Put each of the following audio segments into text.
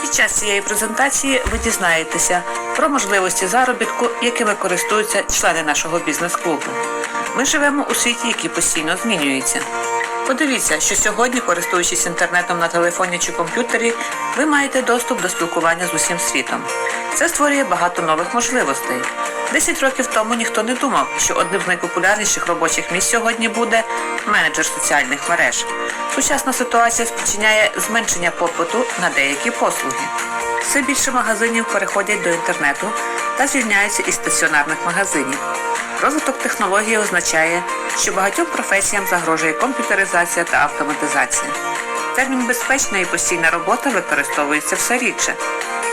Під час цієї презентації ви дізнаєтеся про можливості заробітку, якими користуються члени нашого бізнес-клубу. Ми живемо у світі, який постійно змінюється. Подивіться, що сьогодні, користуючись інтернетом на телефоні чи комп'ютері, ви маєте доступ до спілкування з усім світом. Це створює багато нових можливостей. Десять років тому ніхто не думав, що одним з найпопулярніших робочих місць сьогодні буде менеджер соціальних мереж. Сучасна ситуація спричиняє зменшення попиту на деякі послуги. Все більше магазинів переходять до інтернету та звільняються із стаціонарних магазинів. Розвиток технології означає, що багатьом професіям загрожує комп'ютеризація та автоматизація. Термін безпечна і постійна робота використовується все рідше.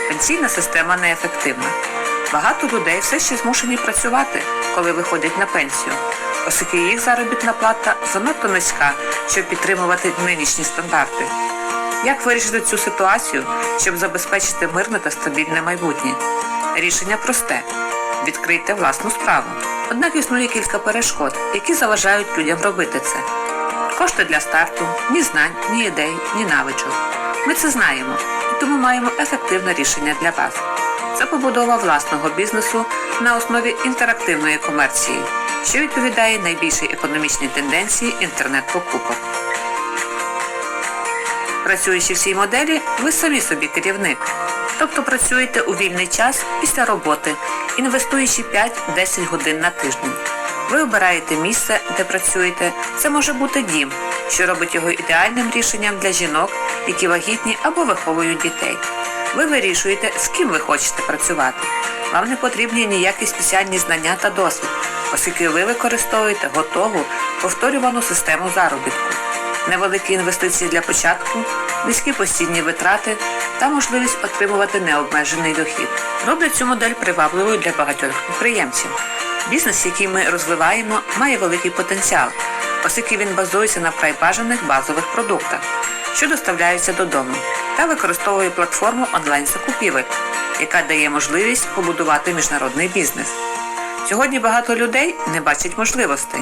Пенсійна система неефективна. Багато людей все ще змушені працювати, коли виходять на пенсію, оскільки їх заробітна плата занадто низька, щоб підтримувати нинішні стандарти. Як вирішити цю ситуацію, щоб забезпечити мирне та стабільне майбутнє? Рішення просте: відкрийте власну справу. Однак існує кілька перешкод, які заважають людям робити це. Кошти для старту, ні знань, ні ідей, ні навичок. Ми це знаємо, і тому маємо ефективне рішення для вас. Це побудова власного бізнесу на основі інтерактивної комерції, що відповідає найбільшій економічній тенденції інтернет-покупок. Працюючи в цій моделі, ви самі собі керівник. Тобто працюєте у вільний час після роботи, інвестуючи 5-10 годин на тиждень. Ви обираєте місце, де працюєте. Це може бути дім, що робить його ідеальним рішенням для жінок, які вагітні або виховують дітей. Ви вирішуєте, з ким ви хочете працювати. Вам не потрібні ніякі спеціальні знання та досвід, оскільки ви використовуєте готову повторювану систему заробітку невеликі інвестиції для початку, низькі постійні витрати та можливість отримувати необмежений дохід. Роблять цю модель привабливою для багатьох підприємців. Бізнес, який ми розвиваємо, має великий потенціал, оскільки він базується на вкрай бажаних базових продуктах, що доставляються додому, та використовує платформу онлайн-закупівель, яка дає можливість побудувати міжнародний бізнес. Сьогодні багато людей не бачать можливостей,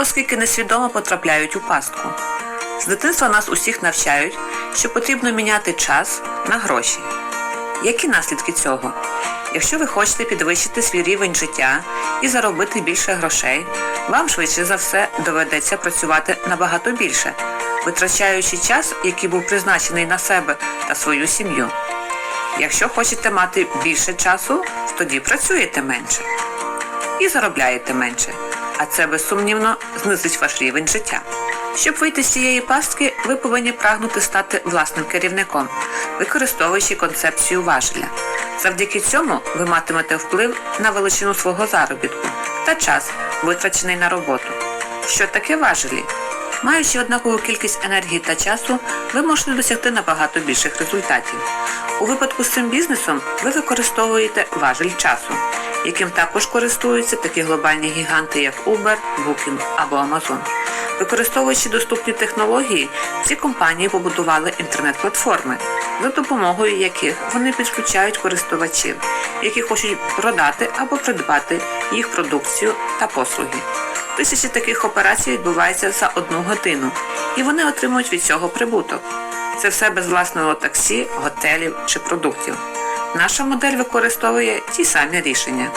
оскільки несвідомо потрапляють у пастку. З дитинства нас усіх навчають, що потрібно міняти час на гроші. Які наслідки цього? Якщо ви хочете підвищити свій рівень життя і заробити більше грошей, вам швидше за все доведеться працювати набагато більше, витрачаючи час, який був призначений на себе та свою сім'ю. Якщо хочете мати більше часу, тоді працюєте менше і заробляєте менше, а це безсумнівно знизить ваш рівень життя. Щоб вийти з цієї пастки, ви повинні прагнути стати власним керівником, використовуючи концепцію важеля. Завдяки цьому ви матимете вплив на величину свого заробітку та час, витрачений на роботу. Що таке важелі? Маючи однакову кількість енергії та часу, ви можете досягти набагато більших результатів. У випадку з цим бізнесом ви використовуєте важель часу, яким також користуються такі глобальні гіганти, як Uber, Booking або Amazon. Використовуючи доступні технології, ці компанії побудували інтернет-платформи, за допомогою яких вони підключають користувачів, які хочуть продати або придбати їх продукцію та послуги. Тисячі таких операцій відбуваються за одну годину, і вони отримують від цього прибуток. Це все без власного таксі, готелів чи продуктів. Наша модель використовує ті самі рішення.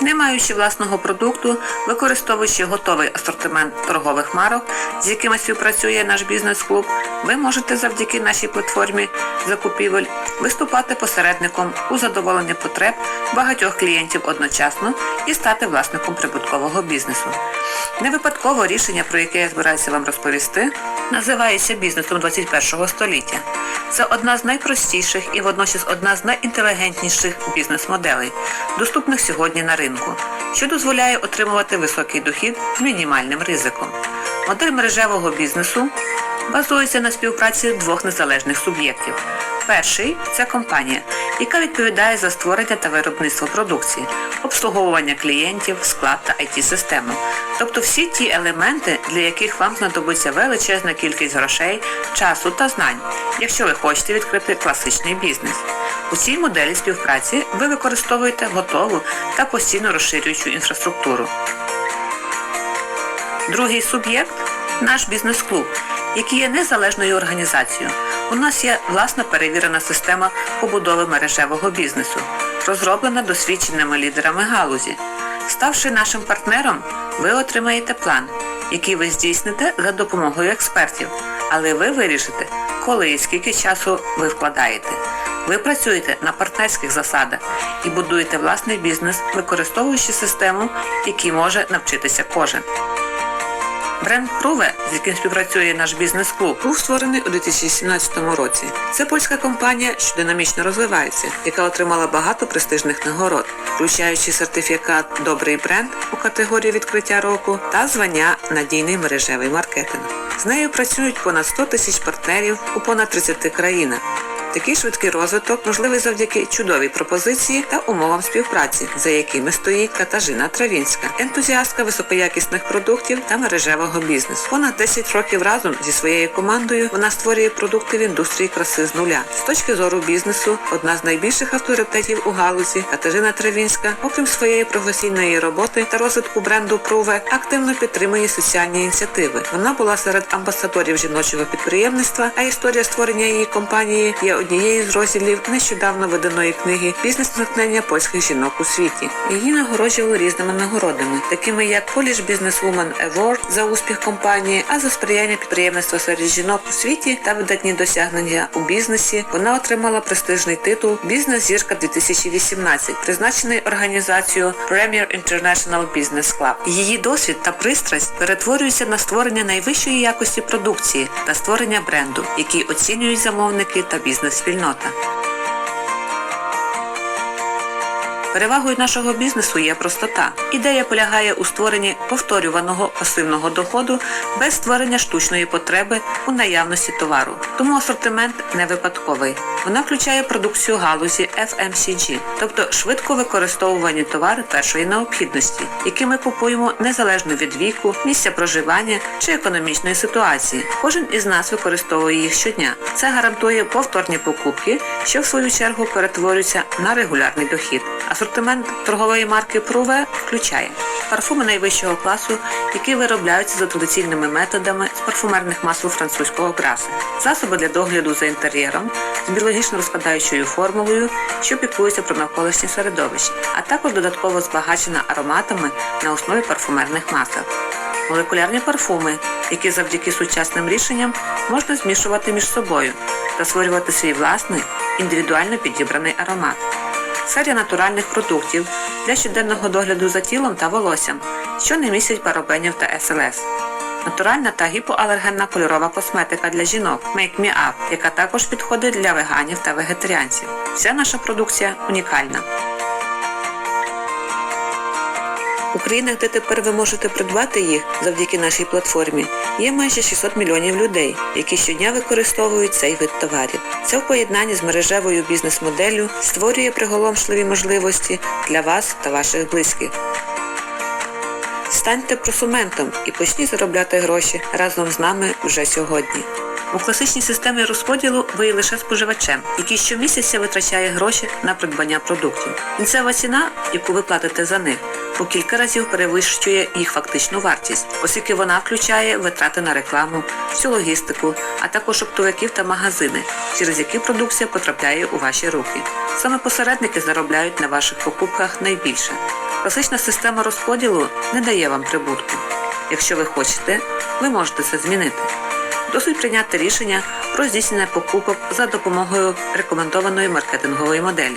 Не маючи власного продукту, використовуючи готовий асортимент торгових марок, з якими співпрацює наш бізнес-клуб, ви можете завдяки нашій платформі закупівель виступати посередником у задоволенні потреб багатьох клієнтів одночасно і стати власником прибуткового бізнесу. Не випадково рішення, про яке я збираюся вам розповісти, називається бізнесом 21 століття. Це одна з найпростіших і водночас одна з найінтелігентніших бізнес-моделей, доступних сьогодні на ринку, що дозволяє отримувати високий дохід з мінімальним ризиком. Модель мережевого бізнесу базується на співпраці двох незалежних суб'єктів. Перший це компанія, яка відповідає за створення та виробництво продукції, обслуговування клієнтів, склад та IT-систему. Тобто всі ті елементи, для яких вам знадобиться величезна кількість грошей, часу та знань, якщо ви хочете відкрити класичний бізнес. У цій моделі співпраці ви використовуєте готову та постійно розширюючу інфраструктуру. Другий суб'єкт наш бізнес-клуб, який є незалежною організацією. У нас є власна перевірена система побудови мережевого бізнесу, розроблена досвідченими лідерами галузі. Ставши нашим партнером, ви отримаєте план, який ви здійсните за допомогою експертів, але ви вирішите, коли і скільки часу ви вкладаєте. Ви працюєте на партнерських засадах і будуєте власний бізнес, використовуючи систему, якій може навчитися кожен. Бренд Пруве, з яким співпрацює наш бізнес-клуб, був створений у 2017 році. Це польська компанія, що динамічно розвивається, яка отримала багато престижних нагород, включаючи сертифікат Добрий бренд у категорії відкриття року та звання Надійний мережевий маркетинг. З нею працюють понад 100 тисяч партнерів у понад 30 країнах. Такий швидкий розвиток можливий завдяки чудовій пропозиції та умовам співпраці, за якими стоїть Катажина Травінська, ентузіастка високоякісних продуктів та мережевого бізнесу. Понад 10 років разом зі своєю командою вона створює продукти в індустрії краси з нуля. З точки зору бізнесу, одна з найбільших авторитетів у галузі Катажина Травінська, окрім своєї професійної роботи та розвитку бренду Пруве, активно підтримує соціальні ініціативи. Вона була серед амбасадорів жіночого підприємництва, а історія створення її компанії є однією з розділів нещодавно виданої книги Бізнес натхнення польських жінок у світі. Її нагороджували різними нагородами, такими як Polish Businesswoman Award за успіх компанії, а за сприяння підприємництва серед жінок у світі та видатні досягнення у бізнесі. Вона отримала престижний титул Бізнес зірка 2018, призначений організацією Premier International Business Club. Її досвід та пристрасть перетворюються на створення найвищої якості продукції та створення бренду, який оцінюють замовники та бізнес-спільнота. Перевагою нашого бізнесу є простота. Ідея полягає у створенні повторюваного пасивного доходу без створення штучної потреби у наявності товару. Тому асортимент не випадковий. Вона включає продукцію галузі FMCG, тобто швидко використовувані товари першої необхідності, які ми купуємо незалежно від віку, місця проживання чи економічної ситуації. Кожен із нас використовує їх щодня. Це гарантує повторні покупки, що в свою чергу перетворюються на регулярний дохід. Асортимент торгової марки Пруве включає парфуми найвищого класу, які виробляються за традиційними методами з парфумерних масел французького краси, засоби для догляду за інтер'єром з біологічно розкладаючою формулою, що піклується про навколишнє середовище, а також додатково збагачена ароматами на основі парфумерних масел. Молекулярні парфуми, які завдяки сучасним рішенням можна змішувати між собою та створювати свій власний індивідуально підібраний аромат. Серія натуральних продуктів для щоденного догляду за тілом та волоссям, що не містять парабенів та СЛС. Натуральна та гіпоалергенна кольорова косметика для жінок Make Me Up, яка також підходить для веганів та вегетаріанців. Вся наша продукція унікальна. У країнах, де тепер ви можете придбати їх завдяки нашій платформі, є майже 600 мільйонів людей, які щодня використовують цей вид товарів. Це в поєднанні з мережевою бізнес-моделлю створює приголомшливі можливості для вас та ваших близьких. Станьте просументом і почніть заробляти гроші разом з нами вже сьогодні. У класичній системі розподілу ви лише споживачем, який щомісяця витрачає гроші на придбання продуктів. Кінцева ціна, яку ви платите за них, у кілька разів перевищує їх фактичну вартість, оскільки вона включає витрати на рекламу, всю логістику, а також оптовиків та магазини, через які продукція потрапляє у ваші руки. Саме посередники заробляють на ваших покупках найбільше. Класична система розподілу не дає вам прибутку. Якщо ви хочете, ви можете це змінити. Досить прийняти рішення про здійснення покупок за допомогою рекомендованої маркетингової моделі.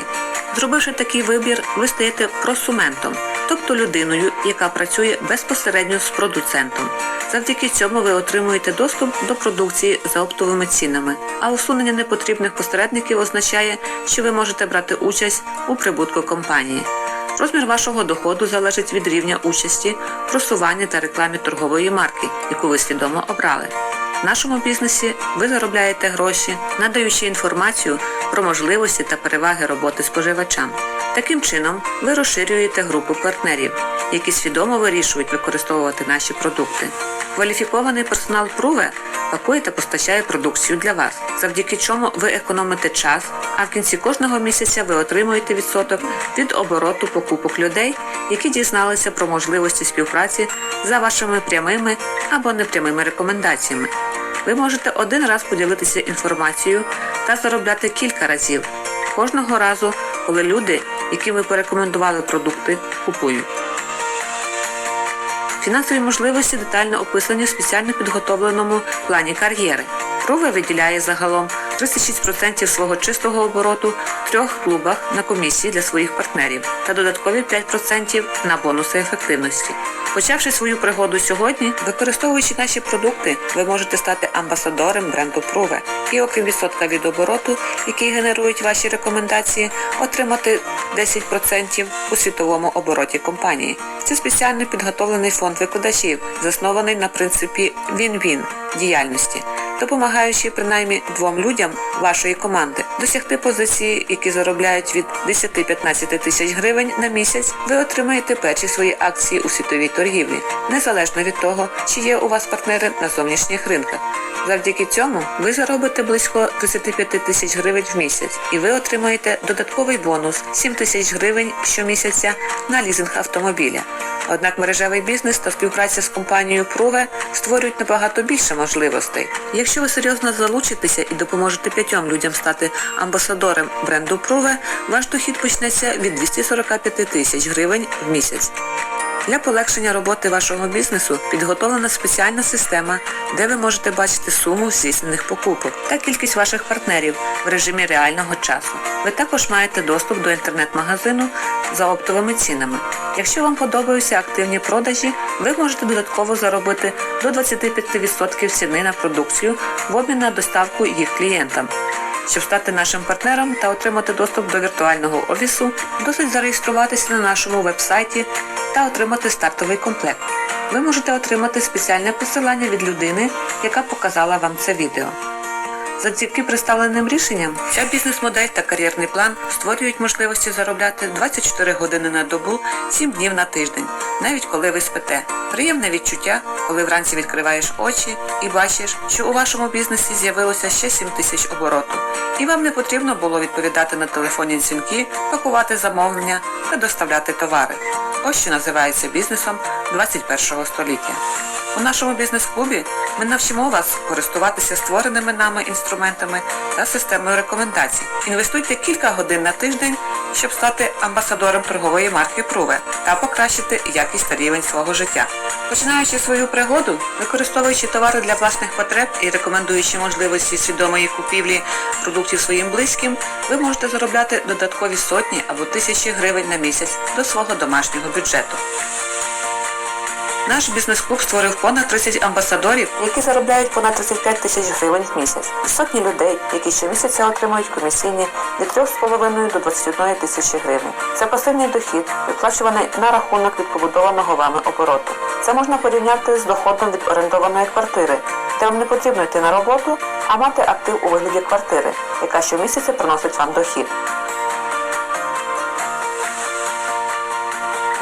Зробивши такий вибір, ви стаєте просументом, тобто людиною, яка працює безпосередньо з продуцентом. Завдяки цьому ви отримуєте доступ до продукції за оптовими цінами, а усунення непотрібних посередників означає, що ви можете брати участь у прибутку компанії. Розмір вашого доходу залежить від рівня участі, просування та рекламі торгової марки, яку ви свідомо обрали. В нашому бізнесі ви заробляєте гроші, надаючи інформацію про можливості та переваги роботи споживачам. Таким чином, ви розширюєте групу партнерів, які свідомо вирішують використовувати наші продукти. Кваліфікований персонал Пруве пакує та постачає продукцію для вас, завдяки чому ви економите час, а в кінці кожного місяця ви отримуєте відсоток від обороту покупок людей, які дізналися про можливості співпраці за вашими прямими або непрямими рекомендаціями. Ви можете один раз поділитися інформацією та заробляти кілька разів кожного разу, коли люди, яким ви порекомендували продукти, купують. Фінансові можливості детально описані в спеціально підготовленому плані кар'єри. Прува виділяє загалом 36% свого чистого обороту в трьох клубах на комісії для своїх партнерів та додаткові 5% на бонуси ефективності. Почавши свою пригоду сьогодні, використовуючи наші продукти, ви можете стати амбасадором бренду Пруве і окрім відсотка від обороту, який генерують ваші рекомендації, отримати 10% у світовому обороті компанії. Це спеціально підготовлений фонд викладачів, заснований на принципі він-він діяльності, допомагаючи принаймні двом людям вашої команди досягти позиції, які заробляють від 10-15 тисяч гривень на місяць, ви отримаєте перші свої акції у світовій торгівлі, незалежно від того, чи є у вас партнери на зовнішніх ринках. Завдяки цьому ви заробите близько 35 тисяч гривень в місяць, і ви отримаєте додатковий бонус 7 тисяч гривень щомісяця на лізинг автомобіля. Однак мережевий бізнес та співпраця з компанією Пруве створюють набагато більше можливостей. Якщо ви серйозно залучитеся і допоможете п'ятьом людям стати амбасадором бренду Пруве, ваш дохід почнеться від 245 тисяч гривень в місяць. Для полегшення роботи вашого бізнесу підготовлена спеціальна система, де ви можете бачити суму здійснених покупок та кількість ваших партнерів в режимі реального часу. Ви також маєте доступ до інтернет-магазину за оптовими цінами. Якщо вам подобаються активні продажі, ви можете додатково заробити до 25% ціни на продукцію в обмін на доставку їх клієнтам. Щоб стати нашим партнером та отримати доступ до віртуального офісу, досить зареєструватися на нашому вебсайті та отримати стартовий комплект. Ви можете отримати спеціальне посилання від людини, яка показала вам це відео. Завдяки представленим рішенням, ця бізнес-модель та кар'єрний план створюють можливості заробляти 24 години на добу, 7 днів на тиждень, навіть коли ви спите. Приємне відчуття, коли вранці відкриваєш очі і бачиш, що у вашому бізнесі з'явилося ще 7 тисяч обороту, і вам не потрібно було відповідати на телефонні дзвінки, пакувати замовлення та доставляти товари. Ось що називається бізнесом 21 століття. У нашому бізнес-клубі ми навчимо вас користуватися створеними нами інструментами та системою рекомендацій. Інвестуйте кілька годин на тиждень, щоб стати амбасадором торгової марки Пруве та покращити якість та рівень свого життя. Починаючи свою пригоду, використовуючи товари для власних потреб і рекомендуючи можливості свідомої купівлі продуктів своїм близьким, ви можете заробляти додаткові сотні або тисячі гривень на місяць до свого домашнього бюджету. Наш бізнес-клуб створив понад 30 амбасадорів, які заробляють понад 35 тисяч гривень в місяць. Сотні людей, які щомісяця отримують комісійні від 3,5 до 21 тисячі гривень. Це пасивний дохід, виплачуваний на рахунок від побудованого вами обороту. Це можна порівняти з доходом від орендованої квартири, де вам не потрібно йти на роботу, а мати актив у вигляді квартири, яка щомісяця приносить вам дохід.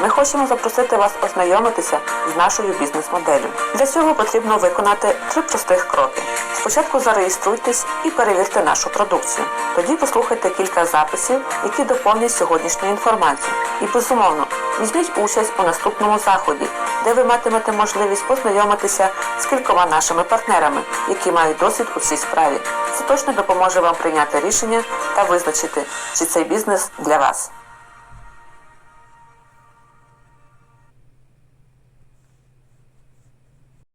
Ми хочемо запросити вас ознайомитися з нашою бізнес-моделлю. Для цього потрібно виконати три простих кроки. Спочатку зареєструйтесь і перевірте нашу продукцію. Тоді послухайте кілька записів, які доповнять сьогоднішню інформацію. І безумовно, візьміть участь у наступному заході, де ви матимете можливість познайомитися з кількома нашими партнерами, які мають досвід у цій справі. Це точно допоможе вам прийняти рішення та визначити, чи цей бізнес для вас.